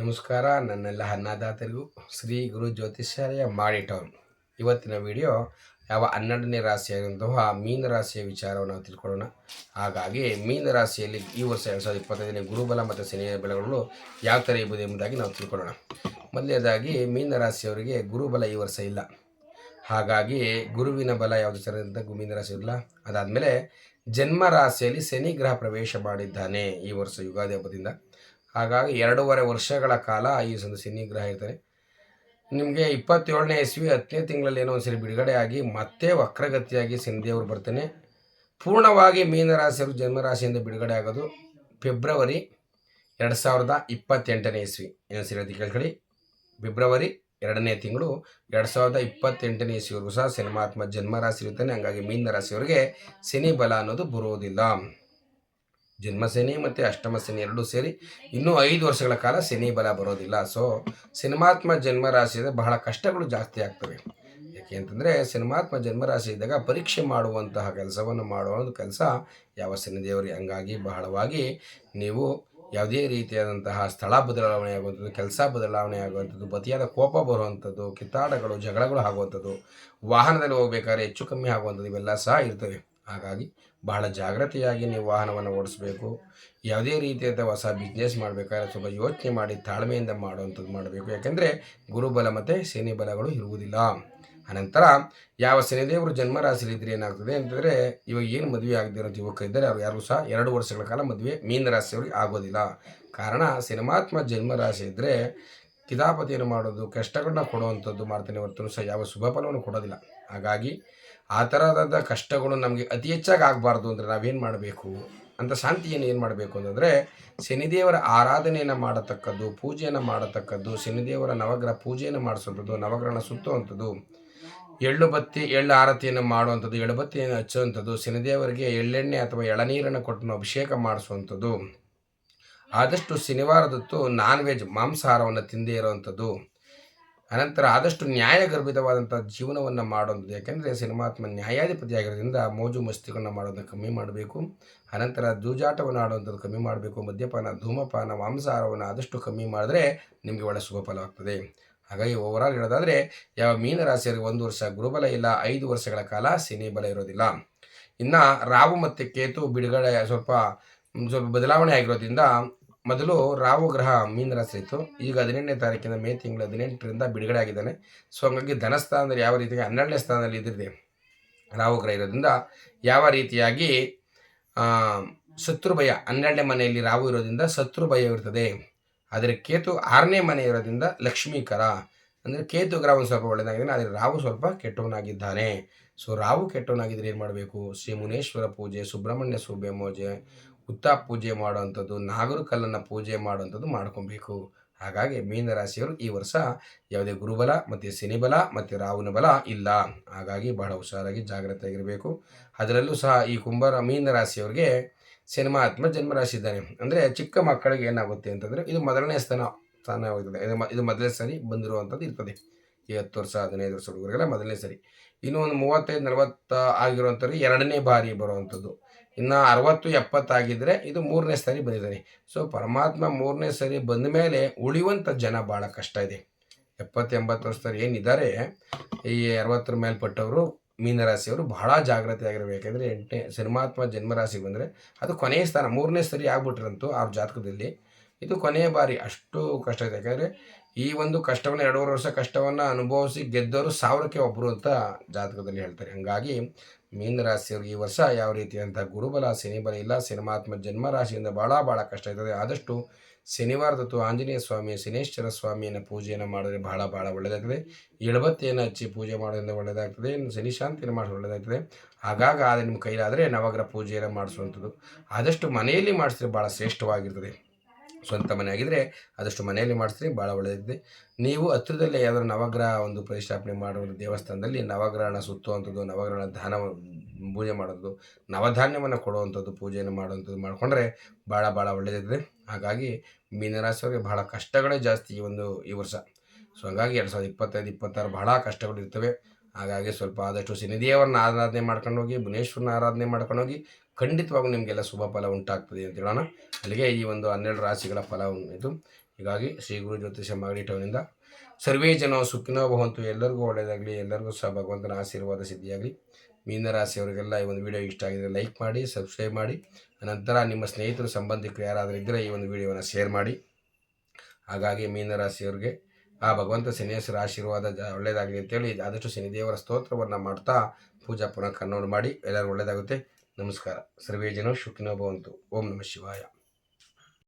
ನಮಸ್ಕಾರ, ನನ್ನೆಲ್ಲ ಅನ್ನದಾತರಿಗೂ ಶ್ರೀ ಗುರು ಜ್ಯೋತಿಷ್ಯಾಲಯ ಮಾಡಿ ಟೌನ್. ಇವತ್ತಿನ ವಿಡಿಯೋ ಯಾವ ಹನ್ನೆರಡನೇ ರಾಶಿಯಾಗಿರುವಂತಹ ಮೀನ ರಾಶಿಯ ವಿಚಾರವನ್ನು ನಾವು ತಿಳ್ಕೊಳ್ಳೋಣ. ಹಾಗಾಗಿ ಮೀನ ರಾಶಿಯಲ್ಲಿ ಈ ವರ್ಷ ಎರಡು ಸಾವಿರದ ಇಪ್ಪತ್ತೈದನೇ ಗುರುಬಲ ಮತ್ತು ಶನಿಯ ಬೆಳೆಗಳು ಯಾವ ಥರ ಇರ್ಬೋದು ಎಂಬುದಾಗಿ ನಾವು ತಿಳ್ಕೊಳ್ಳೋಣ. ಮೊದಲನೇದಾಗಿ, ಮೀನ ರಾಶಿಯವರಿಗೆ ಗುರುಬಲ ಈ ವರ್ಷ ಇಲ್ಲ. ಹಾಗಾಗಿ ಗುರುವಿನ ಬಲ ಯಾವುದು ಮೀನ ರಾಶಿ ಇಲ್ಲ ಅದಾದಮೇಲೆ ಜನ್ಮ ರಾಶಿಯಲ್ಲಿ ಶನಿ ಗ್ರಹ ಪ್ರವೇಶ ಮಾಡಿದ್ದಾನೆ ಈ ವರ್ಷ ಯುಗಾದಿ ಹಬ್ಬದಿಂದ. ಹಾಗಾಗಿ ಎರಡೂವರೆ ವರ್ಷಗಳ ಕಾಲ ಈ ಒಂದು ಶನಿ ಗ್ರಹ ಇರ್ತಾರೆ ನಿಮಗೆ ಇಪ್ಪತ್ತೇಳನೇ ಇಸ್ವಿ ಹತ್ತನೇ ತಿಂಗಳಲ್ಲಿ ಏನೋ ಒಂದ್ಸರಿ ಬಿಡುಗಡೆ ಆಗಿ ಮತ್ತೆ ವಕ್ರಗತಿಯಾಗಿ ಸಿಂಧಿಯವರು ಬರ್ತಾನೆ. ಪೂರ್ಣವಾಗಿ ಮೀನರಾಶಿಯವರು ಜನ್ಮರಾಶಿಯಿಂದ ಬಿಡುಗಡೆ ಆಗೋದು ಫೆಬ್ರವರಿ ಎರಡು ಸಾವಿರದ ಇಪ್ಪತ್ತೆಂಟನೇ ಇಸ್ವಿ ಏನು ಸರಿ ಕೇಳ್ಕೊಳ್ಳಿ. ಫೆಬ್ರವರಿ ಎರಡನೇ ತಿಂಗಳು ಎರಡು ಸಾವಿರದ ಇಪ್ಪತ್ತೆಂಟನೇ ಇಸ್ವಿವರೆಗೂ ಸಹ ಸಿನಿಮಾತ್ಮ ಜನ್ಮರಾಶಿ ಇರ್ತಾನೆ ಹಂಗಾಗಿ ಮೀನ ರಾಶಿಯವರಿಗೆ ಸಿನಿ ಬಲ ಅನ್ನೋದು ಬರುವುದಿಲ್ಲ ಜನ್ಮ ಶನಿ ಮತ್ತು ಅಷ್ಟಮ ಸೇನೆ ಎರಡೂ ಸೇರಿ ಇನ್ನೂ ಐದು ವರ್ಷಗಳ ಕಾಲ ಶನಿ ಬಲ ಬರೋದಿಲ್ಲ. ಸೊ ಸಿನಿಮಾತ್ಮ ಜನ್ಮರಾಶಿಯಿಂದ ಬಹಳ ಕಷ್ಟಗಳು ಜಾಸ್ತಿ ಆಗ್ತವೆ. ಯಾಕೆ ಅಂತಂದರೆ ಸಿನಿಮಾತ್ಮ ಜನ್ಮರಾಶಿ ಇದ್ದಾಗ ಪರೀಕ್ಷೆ ಮಾಡುವಂತಹ ಕೆಲಸವನ್ನು ಮಾಡುವ ಕೆಲಸ ಯಾವ ಶನಿದೇವರಿಗೆ ಹಂಗಾಗಿ ಬಹಳವಾಗಿ ನೀವು ಯಾವುದೇ ರೀತಿಯಾದಂತಹ ಸ್ಥಳ ಬದಲಾವಣೆ ಆಗುವಂಥದ್ದು, ಕೆಲಸ ಬದಲಾವಣೆ ಆಗುವಂಥದ್ದು ಪತಿಯಾದ ಕೋಪ ಬರುವಂಥದ್ದು, ಕಿತ್ತಾಟಗಳು, ಜಗಳಗಳು ಆಗುವಂಥದ್ದು, ವಾಹನದಲ್ಲಿ ಹೋಗ್ಬೇಕಾದ್ರೆ ಹೆಚ್ಚು ಕಮ್ಮಿ ಆಗುವಂಥದ್ದು ಇವೆಲ್ಲ ಸಹ ಇರ್ತವೆ. ಹಾಗಾಗಿ ಬಹಳ ಜಾಗ್ರತೆಯಾಗಿ ನೀವು ವಾಹನವನ್ನು ಓಡಿಸಬೇಕು. ಯಾವುದೇ ರೀತಿಯಾದ ಹೊಸ ಬಿಸ್ನೆಸ್ ಮಾಡಬೇಕಾದ್ರೆ ಸ್ವಲ್ಪ ಯೋಚನೆ ಮಾಡಿ ತಾಳ್ಮೆಯಿಂದ ಮಾಡುವಂಥದ್ದು ಮಾಡಬೇಕು. ಯಾಕೆಂದರೆ ಗುರುಬಲ ಮತ್ತು ಶನಿ ಬಲಗಳು ಇರುವುದಿಲ್ಲ. ಅನಂತರ ಯಾವ ಶನಿದೇವರು ಜನ್ಮರಾಶಿಲಿದ್ರೆ ಏನಾಗ್ತದೆ ಅಂತಂದರೆ ಇವಾಗ ಏನು ಮದುವೆ ಆಗದಿರೋ ಯುವಕ ಇದ್ದರೆ ಅವ್ರು ಯಾರು ಸಹ ಎರಡು ವರ್ಷಗಳ ಕಾಲ ಮದುವೆ ಮೀನ ರಾಶಿಯವ್ರಿಗೆ ಆಗೋದಿಲ್ಲ. ಕಾರಣ ಸಿನಿಮಾತ್ಮ ಜನ್ಮರಾಶಿ ಇದ್ದರೆ ಕಿತಾಪತಿಯನ್ನು ಮಾಡೋದು, ಕಷ್ಟಗಳನ್ನ ಕೊಡುವಂಥದ್ದು ಮಾಡ್ತಾನೆ ಹೊರತು ಸಹ ಯಾವ ಶುಭ ಫಲವನ್ನು ಕೊಡೋದಿಲ್ಲ. ಹಾಗಾಗಿ ಆ ಥರದ ಕಷ್ಟಗಳು ನಮಗೆ ಅತಿ ಹೆಚ್ಚಾಗಿ ಆಗಬಾರ್ದು ಅಂದರೆ ನಾವೇನು ಮಾಡಬೇಕು? ಅಂತ ಶಾಂತಿಯನ್ನು ಏನು ಮಾಡಬೇಕು ಅಂತಂದರೆ, ಶನಿದೇವರ ಆರಾಧನೆಯನ್ನು ಮಾಡತಕ್ಕದ್ದು, ಪೂಜೆಯನ್ನು ಮಾಡತಕ್ಕದ್ದು, ಶನಿದೇವರ ನವಗ್ರಹ ಪೂಜೆಯನ್ನು ಮಾಡಿಸುವಂಥದ್ದು, ನವಗ್ರಹನ ಸುತ್ತುವಂಥದ್ದು, ಎಳ್ಳು ಬತ್ತಿ, ಎಳ್ಳು ಆರತಿಯನ್ನು ಮಾಡುವಂಥದ್ದು, ಎಳ್ಳು ಬತ್ತಿಯನ್ನು ಹಚ್ಚುವಂಥದ್ದು, ಶನಿದೇವರಿಗೆ ಎಳ್ಳೆಣ್ಣೆ ಅಥವಾ ಎಳನೀರನ್ನು ಕೊಟ್ಟು ಅಭಿಷೇಕ ಮಾಡಿಸುವಂಥದ್ದು, ಆದಷ್ಟು ಶನಿವಾರದತ್ತು ನಾನ್ ವೆಜ್ ಮಾಂಸಾಹಾರವನ್ನು ತಿಂದೇ ಇರುವಂಥದ್ದು ಅನಂತರ ಆದಷ್ಟು ನ್ಯಾಯಗರ್ಭಿತವಾದಂಥ ಜೀವನವನ್ನು ಮಾಡೋದು. ಯಾಕೆಂದರೆ ಸಿನಿಮಾತ್ಮ ನ್ಯಾಯಾಧಿಪತಿಯಾಗಿರೋದ್ರಿಂದ ಮೋಜು ಮಸ್ತಿಗಳನ್ನ ಮಾಡೋದನ್ನ ಕಮ್ಮಿ ಮಾಡಬೇಕು. ಅನಂತರ ಜೂಜಾಟವನ್ನು ಆಡುವಂಥದ್ದು ಕಮ್ಮಿ ಮಾಡಬೇಕು. ಮದ್ಯಪಾನ, ಧೂಮಪಾನ, ಮಾಂಸಾಹಾರವನ್ನು ಆದಷ್ಟು ಕಮ್ಮಿ ಮಾಡಿದ್ರೆ ನಿಮಗೆ ಒಳ್ಳೆ ಶುಭ ಫಲವಾಗ್ತದೆ ಹಾಗಾಗಿ ಓವರಾಲ್ ಹೇಳೋದಾದರೆ, ಯಾವ ಮೀನರಾಶಿಯವರಿಗೆ ಒಂದು ವರ್ಷ ಗುರುಬಲ ಇಲ್ಲ, ಐದು ವರ್ಷಗಳ ಕಾಲ ಸಿನಿ ಬಲ ಇರೋದಿಲ್ಲ. ಇನ್ನು ರಾಹು ಮತ್ತು ಕೇತು ಬಿಡುಗಡೆ ಸ್ವಲ್ಪ ಸ್ವಲ್ಪ ಬದಲಾವಣೆ ಆಗಿರೋದ್ರಿಂದ ಮೊದಲು ರಾಹು ಗ್ರಹ ಮೀನರಾಶಿ ಇತ್ತು. ಈಗ ಹದಿನೆಂಟನೇ ತಾರೀಕಿನ ಮೇ ತಿಂಗಳು ಹದಿನೆಂಟರಿಂದ ಬಿಡುಗಡೆ ಆಗಿದ್ದಾನೆ. ಸೊ ಹಂಗಾಗಿ ಧನಸ್ಥಾನದಲ್ಲಿ ಯಾವ ರೀತಿಯಾಗಿ ಹನ್ನೆರಡನೇ ಸ್ಥಾನದಲ್ಲಿ ಇದ್ದಿದೆ ರಾಹು ಗ್ರಹ ಇರೋದ್ರಿಂದ ಯಾವ ರೀತಿಯಾಗಿ ಶತ್ರು ಭಯ ಹನ್ನೆರಡನೇ ಮನೆಯಲ್ಲಿ ರಾಹು ಇರೋದ್ರಿಂದ ಶತ್ರು ಭಯ ಇರ್ತದೆ. ಆದರೆ ಕೇತು ಆರನೇ ಮನೆ ಇರೋದ್ರಿಂದ ಲಕ್ಷ್ಮೀಕರ. ಅಂದರೆ ಕೇತು ಗ್ರಹ ಸ್ವಲ್ಪ ಒಳ್ಳೆಯದಾಗಿದೆ ಆದರೆ ರಾಹು ಸ್ವಲ್ಪ ಕೆಟ್ಟವನಾಗಿದ್ದಾನೆ. ಸೊ ರಾಹು ಕೆಟ್ಟವನಾಗಿದ್ದರೆ ಏನು ಮಾಡಬೇಕು? ಶ್ರೀ ಮುನೇಶ್ವರ ಪೂಜೆ, ಸುಬ್ರಹ್ಮಣ್ಯ ಸೂಬೆ ಪೂಜೆ ಉತ್ತಾ ಪೂಜೆ ಮಾಡುವಂಥದ್ದು, ನಾಗರ ಕಲ್ಲನ್ನು ಪೂಜೆ ಮಾಡುವಂಥದ್ದು ಮಾಡ್ಕೊಬೇಕು. ಹಾಗಾಗಿ ಮೀನರಾಶಿಯವರು ಈ ವರ್ಷ ಯಾವುದೇ ಗುರುಬಲ ಮತ್ತು ಶನಿಬಲ ಮತ್ತು ರಾಹುನ ಬಲ ಇಲ್ಲ. ಹಾಗಾಗಿ ಬಹಳ ಹುಷಾರಾಗಿ ಜಾಗ್ರತೆಯಾಗಿರಬೇಕು. ಅದರಲ್ಲೂ ಸಹ ಈ ಕುಂಭರ ಮೀನರಾಶಿಯವರಿಗೆ ಸಿನಿಮಾತ್ಮ ಜನ್ಮರಾಶಿ ಇದ್ದಾನೆ ಅಂದರೆ ಚಿಕ್ಕ ಮಕ್ಕಳಿಗೆ ಏನಾಗುತ್ತೆ ಅಂತಂದರೆ ಇದು ಮೊದಲನೇ ಸ್ಥಾನ ಸ್ಥಾನವಾಗುತ್ತದೆ ಇದು ಇದು ಮೊದಲನೇ ಸರಿ ಬಂದಿರುವಂಥದ್ದು ಇರ್ತದೆ. ಈ ಹತ್ತು ವರ್ಷ, ಹದಿನೈದು ವರ್ಷ ಹುಡುಗರಿಗೆಲ್ಲ ಮೊದಲನೇ ಸರಿ. ಇನ್ನು ಒಂದು ಮೂವತ್ತೈದು, ನಲವತ್ತ ಆಗಿರುವಂಥವ್ರಿಗೆ ಎರಡನೇ ಬಾರಿ ಬರುವಂಥದ್ದು. ಇನ್ನು ಅರವತ್ತು ಎಪ್ಪತ್ತಾಗಿದ್ದರೆ ಇದು ಮೂರನೇ ಸರಿ ಬಂದಿದ್ದಾನೆ ಸೊ ಪರಮಾತ್ಮ ಮೂರನೇ ಸರಿ ಬಂದ ಮೇಲೆ ಉಳಿಯುವಂಥ ಜನ ಭಾಳ ಕಷ್ಟ ಇದೆ. ಎಪ್ಪತ್ತು ಎಂಬತ್ತು ವರ್ಷದವ್ರು ಏನಿದ್ದಾರೆ, ಈ ಅರವತ್ತರ ಮೇಲ್ಪಟ್ಟವರು ಮೀನರಾಶಿಯವರು ಬಹಳ ಜಾಗ್ರತೆ ಆಗಿರಬೇಕು ಯಾಕೆಂದರೆ ಎಂಟನೇ ಸಿನಿಮಾತ್ಮ ಜನ್ಮರಾಶಿ ಬಂದರೆ ಅದು ಕೊನೆಯ ಸ್ಥಾನ, ಮೂರನೇ ಸರಿ ಆಗ್ಬಿಟ್ರಂತೂ ಅವ್ರ ಜಾತಕದಲ್ಲಿ. ಇದು ಕೊನೆಯ ಬಾರಿ ಅಷ್ಟು ಕಷ್ಟ ಇದೆ. ಯಾಕಂದರೆ ಈ ಒಂದು ಕಷ್ಟವನ್ನು ಎರಡೂವರೆ ವರ್ಷ ಕಷ್ಟವನ್ನು ಅನುಭವಿಸಿ ಗೆದ್ದವರು ಸಾವಿರಕ್ಕೆ ಒಬ್ಬರು ಅಂತ ಜಾತಕದಲ್ಲಿ ಹೇಳ್ತಾರೆ. ಹಾಗಾಗಿ ಮೀನರಾಶಿಯವ್ರಿಗೆ ಈ ವರ್ಷ ಯಾವ ರೀತಿಯಂಥ ಗುರುಬಲ, ಶನಿಬಲ ಇಲ್ಲ. ಸಿನಿಮಾತ್ಮ ಜನ್ಮರಾಶಿಯಿಂದ ಭಾಳ ಭಾಳ ಕಷ್ಟ ಇರ್ತದೆ ಆದಷ್ಟು ಶನಿವಾರದತ್ತು ಆಂಜನೇಯ ಸ್ವಾಮಿ, ಶನೇಶ್ವರ ಸ್ವಾಮಿಯನ್ನು ಪೂಜೆಯನ್ನು ಮಾಡಿದ್ರೆ ಬಹಳ ಭಾಳ ಒಳ್ಳೆಯದಾಗ್ತದೆ. ಎಳಬತ್ತಿಯನ್ನು ಹಚ್ಚಿ ಪೂಜೆ ಮಾಡೋದ್ರಿಂದ ಒಳ್ಳೆಯದಾಗ್ತದೆ. ಇನ್ನು ಶನಿ ಶಾಂತಿಯನ್ನು ಮಾಡೋದು ಒಳ್ಳೆಯದಾಗ್ತದೆ. ಆಗಾಗ ಆದರೆ ನಿಮ್ಮ ಕೈಲಾದರೆ ನವಗ್ರಹ ಪೂಜೆಯನ್ನು ಮಾಡಿಸುವಂಥದ್ದು. ಆದಷ್ಟು ಮನೆಯಲ್ಲಿ ಮಾಡಿಸಿದ್ರೆ ಭಾಳ ಶ್ರೇಷ್ಠವಾಗಿರ್ತದೆ. ಸ್ವಂತ ಮನೆ ಆಗಿದ್ದರೆ ಆದಷ್ಟು ಮನೆಯಲ್ಲಿ ಮಾಡಿಸ್ರಿ, ಭಾಳ ಒಳ್ಳೆಯದಿದೆ ನೀವು ಹತ್ತಿರದಲ್ಲೇ ಯಾವ್ದಾದ್ರು ನವಗ್ರಹ ಒಂದು ಪ್ರತಿಷ್ಠಾಪನೆ ಮಾಡುವ ದೇವಸ್ಥಾನದಲ್ಲಿ ನವಗ್ರಹಣ ಸುತ್ತುವಂಥದ್ದು, ನವಗ್ರಹಣ ದಾನ ಪೂಜೆ ಮಾಡೋದು ನವಧಾನ್ಯವನ್ನು ಕೊಡುವಂಥದ್ದು, ಪೂಜೆಯನ್ನು ಮಾಡುವಂಥದ್ದು ಮಾಡಿಕೊಂಡ್ರೆ ಭಾಳ ಭಾಳ ಒಳ್ಳೆಯದಿದೆ ಹಾಗಾಗಿ ಮೀನರಾಶಿಯವರಿಗೆ ಬಹಳ ಕಷ್ಟಗಳೇ ಜಾಸ್ತಿ ಈ ಒಂದು ಈ ವರ್ಷ. ಸೊ, ಹಾಗಾಗಿ ಎರಡು ಸಾವಿರದ ಇಪ್ಪತ್ತೈದು, ಇಪ್ಪತ್ತಾರು ಬಹಳ ಕಷ್ಟಗಳು ಇರ್ತವೆ. ಹಾಗಾಗಿ ಸ್ವಲ್ಪ ಆದಷ್ಟು ಶನಿದೇವರನ್ನ ಆರಾಧನೆ ಮಾಡ್ಕೊಂಡು ಹೋಗಿ ಭುವನೇಶ್ವರನ ಆರಾಧನೆ ಮಾಡ್ಕೊಂಡು ಹೋಗಿ ಖಂಡಿತವಾಗೂ ನಿಮಗೆಲ್ಲ ಶುಭ ಫಲ ಉಂಟಾಗ್ತದೆ ಅಂತ ಹೇಳೋಣ. ಅಲ್ಲಿಗೆ ಈ ಒಂದು ಹನ್ನೆರಡು ರಾಶಿಗಳ ಫಲ ಇದು ಹೀಗಾಗಿ ಶ್ರೀ ಗುರು ಜ್ಯೋತಿಷ ಮಾಗಡಿ ಟೌನಿಂದ ಸರ್ವೇ ಜನ ಸುಖಿನೋ ಭವಂತು. ಎಲ್ಲರಿಗೂ ಒಳ್ಳೆಯದಾಗಲಿ, ಎಲ್ಲರಿಗೂ ಸಹ ಭಗವಂತನ ಆಶೀರ್ವಾದ ಸಿದ್ಧಿಯಾಗಲಿ. ಮೀನರಾಶಿಯವರಿಗೆಲ್ಲ ಈ ಒಂದು ವಿಡಿಯೋ ಇಷ್ಟ ಆಗಿದ್ರೆ ಲೈಕ್ ಮಾಡಿ ಸಬ್ಸ್ಕ್ರೈಬ್ ಮಾಡಿ. ನಂತರ ನಿಮ್ಮ ಸ್ನೇಹಿತರು, ಸಂಬಂಧಿಕರು ಯಾರಾದರೂ ಇದ್ದರೆ ಈ ಒಂದು ವಿಡಿಯೋವನ್ನು ಶೇರ್ ಮಾಡಿ. ಹಾಗಾಗಿ ಮೀನರಾಶಿಯವರಿಗೆ ಆ ಭಗವಂತ ಶನಿಯೇಶ್ವರ ಆಶೀರ್ವಾದ ಜ ಒಳ್ಳೆಯದಾಗಲಿ ಅಂತೇಳಿ ಆದಷ್ಟು ಶನಿದೇವರ ಸ್ತೋತ್ರವನ್ನು ಮಾಡ್ತಾ ಪೂಜಾ ಪುನಃ ಕನ್ನೋಡು ಮಾಡಿ ಎಲ್ಲರೂ ಒಳ್ಳೆಯದಾಗುತ್ತೆ ನಮಸ್ಕಾರ. ಸರ್ವೇ ಜನ ಶುಕ್ನೋ ಓಂ ನಮಃ ಶಿವಾಯ.